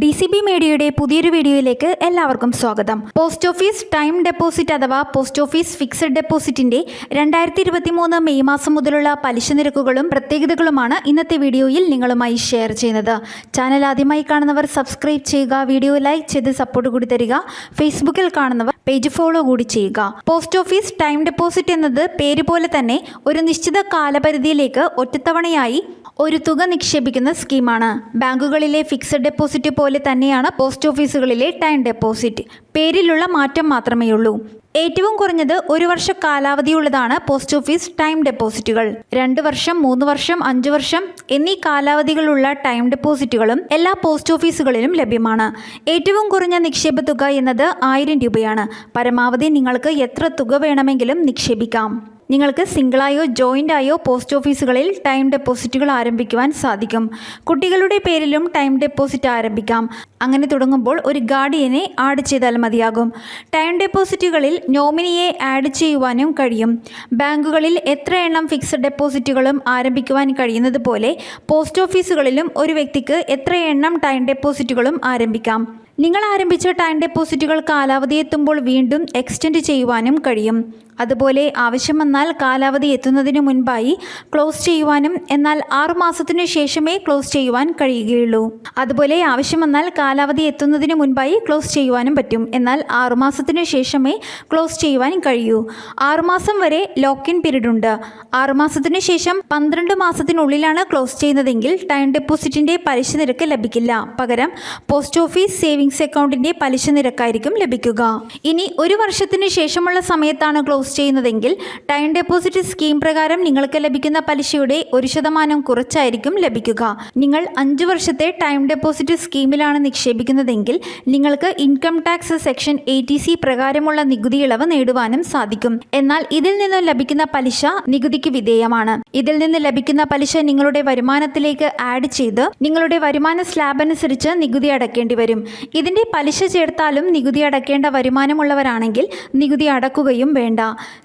D C B മീഡിയയുടെ പുതിയൊരു വീഡിയോയിലേക്ക് എല്ലാവർക്കും സ്വാഗതം. പോസ്റ്റ് ഓഫീസ് ടൈം ഡെപ്പോസിറ്റ് അഥവാ പോസ്റ്റ് ഓഫീസ് ഫിക്സഡ് ഡെപ്പോസിറ്റിന്റെ രണ്ടായിരത്തി ഇരുപത്തി മൂന്ന് മെയ് മാസം മുതലുള്ള പലിശ നിരക്കുകളും പ്രത്യേകതകളുമാണ് ഇന്നത്തെ വീഡിയോയിൽ നിങ്ങളുമായി ഷെയർ ചെയ്യുന്നത്. ചാനൽ ആദ്യമായി കാണുന്നവർ സബ്സ്ക്രൈബ് ചെയ്യുക വീഡിയോ ലൈക്ക് ചെയ്ത് സപ്പോർട്ട് കൂടി തരിക ഫേസ്ബുക്കിൽ കാണുന്നവർ പേജ് ഫോളോ കൂടി ചെയ്യുക. പോസ്റ്റ് ഓഫീസ് ടൈം ഡെപ്പോസിറ്റ് എന്നത് പേര് പോലെ തന്നെ ഒരു നിശ്ചിത കാലപരിധിയിലേക്ക് ഒറ്റത്തവണയായി ഒരു തുക നിക്ഷേപിക്കുന്ന സ്കീമാണ്. ബാങ്കുകളിലെ ഫിക്സഡ് ഡെപ്പോസിറ്റ് പോലെ തന്നെയാണ് പോസ്റ്റ് ഓഫീസുകളിലെ ടൈം ഡെപ്പോസിറ്റ് പേരിലുള്ള മാറ്റം മാത്രമേ ഉള്ളൂ. ഏറ്റവും കുറഞ്ഞത് ഒരു വർഷ കാലാവധിയുള്ളതാണ് പോസ്റ്റ് ഓഫീസ് ടൈം ഡെപ്പോസിറ്റുകൾ രണ്ട് വർഷം മൂന്ന് വർഷം അഞ്ച് വർഷം എന്നീ കാലാവധികളുള്ള ടൈം ഡെപ്പോസിറ്റുകളും എല്ലാ പോസ്റ്റ് ഓഫീസുകളിലും ലഭ്യമാണ്. ഏറ്റവും കുറഞ്ഞ നിക്ഷേപ തുക എന്നത് ആയിരം രൂപയാണ്. പരമാവധി നിങ്ങൾക്ക് എത്ര തുക വേണമെങ്കിലും നിക്ഷേപിക്കാം. നിങ്ങൾക്ക് സിംഗിളായോ ജോയിന്റ് ആയോ പോസ്റ്റ് ഓഫീസുകളിൽ ടൈം ഡെപ്പോസിറ്റുകൾ ആരംഭിക്കുവാൻ സാധിക്കും. കുട്ടികളുടെ പേരിലും ടൈം ഡെപ്പോസിറ്റ് ആരംഭിക്കാം. അങ്ങനെ തുടങ്ങുമ്പോൾ ഒരു ഗാർഡിയനെ ആഡ് ചെയ്താൽ മതിയാകും. ടൈം ഡെപ്പോസിറ്റുകളിൽ നോമിനിയെ ആഡ് ചെയ്യുവാനും കഴിയും. ബാങ്കുകളിൽ എത്ര എണ്ണം ഫിക്സഡ് ഡെപ്പോസിറ്റുകളും ആരംഭിക്കുവാൻ കഴിയുന്നത് പോലെ പോസ്റ്റ് ഓഫീസുകളിലും ഒരു വ്യക്തിക്ക് എത്ര എണ്ണം ടൈം ഡെപ്പോസിറ്റുകളും ആരംഭിക്കാം. നിങ്ങൾ ആരംഭിച്ച ടൈം ഡെപ്പോസിറ്റുകൾ കാലാവധി എത്തുമ്പോൾ വീണ്ടും എക്സ്റ്റെൻഡ് ചെയ്യുവാനും കഴിയും. അതുപോലെ ആവശ്യം വന്നാൽ കാലാവധി എത്തുന്നതിന് മുൻപായി ക്ലോസ് ചെയ്യുവാനും എന്നാൽ ആറുമാസത്തിനു ശേഷമേ ക്ലോസ് ചെയ്യുവാൻ കഴിയുകയുള്ളൂ. അതുപോലെ ആവശ്യം വന്നാൽ കാലാവധി എത്തുന്നതിന് മുൻപായി ക്ലോസ് ചെയ്യുവാനും പറ്റും. എന്നാൽ ആറുമാസത്തിനു ശേഷമേ ക്ലോസ് ചെയ്യുവാൻ കഴിയൂ. ആറുമാസം വരെ ലോക്കിൻ പീരീഡ് ഉണ്ട്. ആറുമാസത്തിനു ശേഷം പന്ത്രണ്ട് മാസത്തിനുള്ളിലാണ് ക്ലോസ് ചെയ്യുന്നതെങ്കിൽ ടൈം ഡെപ്പോസിറ്റിന്റെ പലിശ നിരക്ക് ലഭിക്കില്ല. പകരം പോസ്റ്റ് ഓഫീസ് സേവിങ്സ് അക്കൗണ്ടിന്റെ പലിശ നിരക്കായിരിക്കും ലഭിക്കുക. ഇനി ഒരു വർഷത്തിന് ശേഷമുള്ള സമയത്താണ് ക്ലോസ് ചെയ്യുന്നതെങ്കിൽ ടൈം ഡെപ്പോസിറ്റ് സ്കീം പ്രകാരം നിങ്ങൾക്ക് ലഭിക്കുന്ന പലിശയുടെ ഒരു ശതമാനം കുറച്ചായിരിക്കും ലഭിക്കുക. നിങ്ങൾ അഞ്ച് വർഷത്തെ ടൈം ഡെപ്പോസിറ്റ് സ്കീമിലാണ് നിക്ഷേപിക്കുന്നതെങ്കിൽ നിങ്ങൾക്ക് income tax section eighty C പ്രകാരമുള്ള നികുതി ഇളവ് നേടുവാനും സാധിക്കും. എന്നാൽ ഇതിൽ നിന്ന് ലഭിക്കുന്ന പലിശ നികുതിക്ക് വിധേയമാണ്. ഇതിൽ നിന്ന് ലഭിക്കുന്ന പലിശ നിങ്ങളുടെ വരുമാനത്തിലേക്ക് ആഡ് ചെയ്ത് നിങ്ങളുടെ വരുമാന സ്ലാബ് അനുസരിച്ച് നികുതി അടക്കേണ്ടി വരും. ഇതിന്റെ പലിശ ചേർത്താലും നികുതി അടക്കേണ്ട വരുമാനമുള്ളവരാണെങ്കിൽ നികുതി അടക്കുകയും വേണ്ട.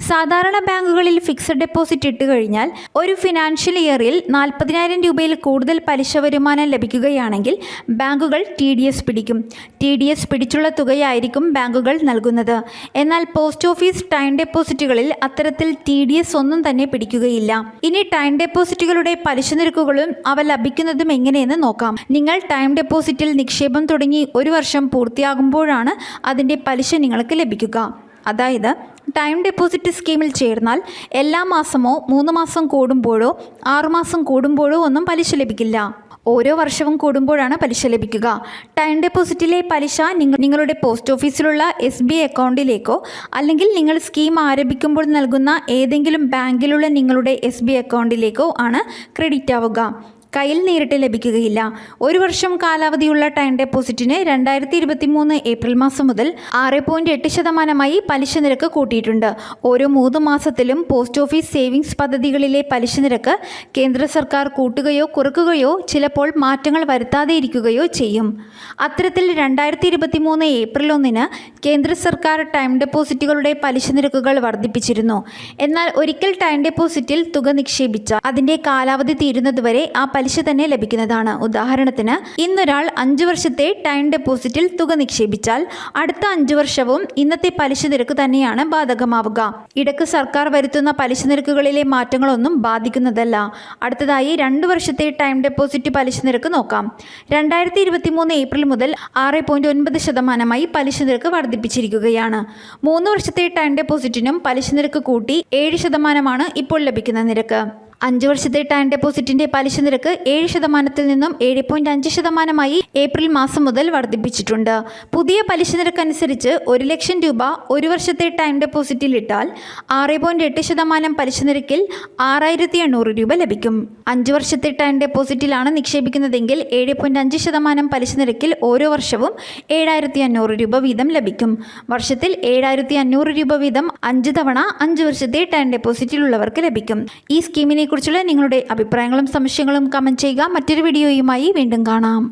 സാധാരണ ബാങ്കുകളിൽ ഫിക്സഡ് ഡെപ്പോസിറ്റ് ഇട്ട് കഴിഞ്ഞാൽ ഒരു ഫിനാൻഷ്യൽ ഇയറിൽ നാൽപ്പതിനായിരം രൂപയിൽ കൂടുതൽ പലിശ വരുമാനം ലഭിക്കുകയാണെങ്കിൽ ബാങ്കുകൾ ടി ഡി എസ് പിടിക്കും. ടി ഡി എസ് പിടിച്ചുള്ള തുകയായിരിക്കും ബാങ്കുകൾ നൽകുന്നത്. എന്നാൽ പോസ്റ്റ് ഓഫീസ് ടൈം ഡെപ്പോസിറ്റുകളിൽ അത്തരത്തിൽ ടി ഡി എസ് ഒന്നും തന്നെ പിടിക്കുകയില്ല. ഇനി ടൈം ഡെപ്പോസിറ്റുകളുടെ പലിശ നിരക്കുകളും അവ ലഭിക്കുന്നതും എങ്ങനെയെന്ന് നോക്കാം. നിങ്ങൾ ടൈം ഡെപ്പോസിറ്റിൽ നിക്ഷേപം തുടങ്ങി ഒരു വർഷം പൂർത്തിയാകുമ്പോഴാണ് അതിന്റെ പലിശ നിങ്ങൾക്ക് ലഭിക്കുക. അതായത് ടൈം ഡെപ്പോസിറ്റ് സ്കീമിൽ ചേർന്നാൽ എല്ലാ മാസമോ മൂന്ന് മാസം കൂടുമ്പോഴോ ആറുമാസം കൂടുമ്പോഴോ ഒന്നും പലിശ ലഭിക്കില്ല. ഓരോ വർഷവും കൂടുമ്പോഴാണ് പലിശ ലഭിക്കുക. ടൈം ഡെപ്പോസിറ്റിലെ പലിശ നിങ്ങളുടെ പോസ്റ്റ് ഓഫീസിലുള്ള എസ് ബി അക്കൗണ്ടിലേക്കോ അല്ലെങ്കിൽ നിങ്ങൾ സ്കീം ആരംഭിക്കുമ്പോൾ നൽകുന്ന ഏതെങ്കിലും ബാങ്കിലുള്ള നിങ്ങളുടെ എസ് ബി അക്കൗണ്ടിലേക്കോ ആണ് ക്രെഡിറ്റ് ആവുക. കയ്യിൽ നേരിട്ട് ലഭിക്കുകയില്ല. ഒരു വർഷം കാലാവധിയുള്ള ടൈം ഡെപ്പോസിറ്റിന് രണ്ടായിരത്തി ഇരുപത്തി മൂന്ന് ഏപ്രിൽ മാസം മുതൽ ആറ് പോയിന്റ് എട്ട് ശതമാനമായി പലിശ നിരക്ക് കൂട്ടിയിട്ടുണ്ട്. ഓരോ മൂന്ന് മാസത്തിലും പോസ്റ്റ് ഓഫീസ് സേവിങ്സ് പദ്ധതികളിലെ പലിശ നിരക്ക് കേന്ദ്ര സർക്കാർ കൂട്ടുകയോ കുറക്കുകയോ ചിലപ്പോൾ മാറ്റങ്ങൾ വരുത്താതെ ഇരിക്കുകയോ ചെയ്യും. അത്തരത്തിൽ രണ്ടായിരത്തി ഇരുപത്തി മൂന്ന് ഏപ്രിൽ ഒന്നിന് കേന്ദ്ര സർക്കാർ ടൈം ഡെപ്പോസിറ്റുകളുടെ പലിശ നിരക്കുകൾ വർദ്ധിപ്പിച്ചിരുന്നു. എന്നാൽ ഒരിക്കൽ ടൈം ഡെപ്പോസിറ്റിൽ തുക നിക്ഷേപിച്ച അതിന്റെ കാലാവധി തീരുന്നതുവരെ ആ പലിശ തന്നെ ലഭിക്കുന്നതാണ്. ഉദാഹരണത്തിന് ഇന്നൊരാൾ അഞ്ച് വർഷത്തെ ടൈം ഡെപ്പോസിറ്റിൽ തുക നിക്ഷേപിച്ചാൽ അടുത്ത അഞ്ച് വർഷവും ഇന്നത്തെ പലിശ നിരക്ക് തന്നെയാണ് ബാധകമാവുക. ഇടയ്ക്ക് സർക്കാർ വരുത്തുന്ന പലിശ നിരക്കുകളിലെ മാറ്റങ്ങളൊന്നും ബാധിക്കുന്നതല്ല. അടുത്തതായി രണ്ട് വർഷത്തെ ടൈം ഡെപ്പോസിറ്റ് പലിശ നിരക്ക് നോക്കാം. രണ്ടായിരത്തി ഇരുപത്തി മൂന്ന് ഏപ്രിൽ മുതൽ ആറ് പോയിന്റ് ഒൻപത് ശതമാനമായി പലിശ നിരക്ക് വർദ്ധിപ്പിച്ചിരിക്കുകയാണ്. മൂന്ന് വർഷത്തെ ടൈം ഡെപ്പോസിറ്റിനും പലിശ നിരക്ക് കൂട്ടി ഏഴ് ശതമാനമാണ് ഇപ്പോൾ ലഭിക്കുന്ന നിരക്ക്. അഞ്ച് വർഷത്തെ ടൈം ഡെപ്പോസിറ്റിന്റെ പലിശ നിരക്ക് ഏഴ് ശതമാനത്തിൽ നിന്നും ഏഴ് പോയിന്റ് അഞ്ച് ശതമാനമായി ഏപ്രിൽ മാസം മുതൽ വർദ്ധിപ്പിച്ചിട്ടുണ്ട്. പുതിയ പലിശ നിരക്കനുസരിച്ച് ഒരു ലക്ഷം രൂപ ഒരു വർഷത്തെ ടൈം ഡെപ്പോസിറ്റിൽ ഇട്ടാൽ ആറ് പോയിന്റ് എട്ട് ശതമാനം പലിശ നിരക്കിൽ ആറായിരത്തി എണ്ണൂറ് രൂപ ലഭിക്കും. അഞ്ച് വർഷത്തെ ടൈം ഡെപ്പോസിറ്റിലാണ് നിക്ഷേപിക്കുന്നതെങ്കിൽ ഏഴ് പോയിന്റ് അഞ്ച് ശതമാനം പലിശ നിരക്കിൽ ഓരോ വർഷവും ഏഴായിരത്തി അഞ്ഞൂറ് രൂപ വീതം ലഭിക്കും. വർഷത്തിൽ ഏഴായിരത്തി അഞ്ഞൂറ് രൂപ വീതം അഞ്ച് തവണ അഞ്ച് വർഷത്തെ ടൈം ഡെപ്പോസിറ്റിലുള്ളവർക്ക് ലഭിക്കും. ഈ സ്കീമിനെ കുറിച്ചുള്ള നിങ്ങളുടെ അഭിപ്രായങ്ങളും സംശയങ്ങളും കമന്റ് ചെയ്യുക. മറ്റൊരു വീഡിയോയുമായി വീണ്ടും കാണാം.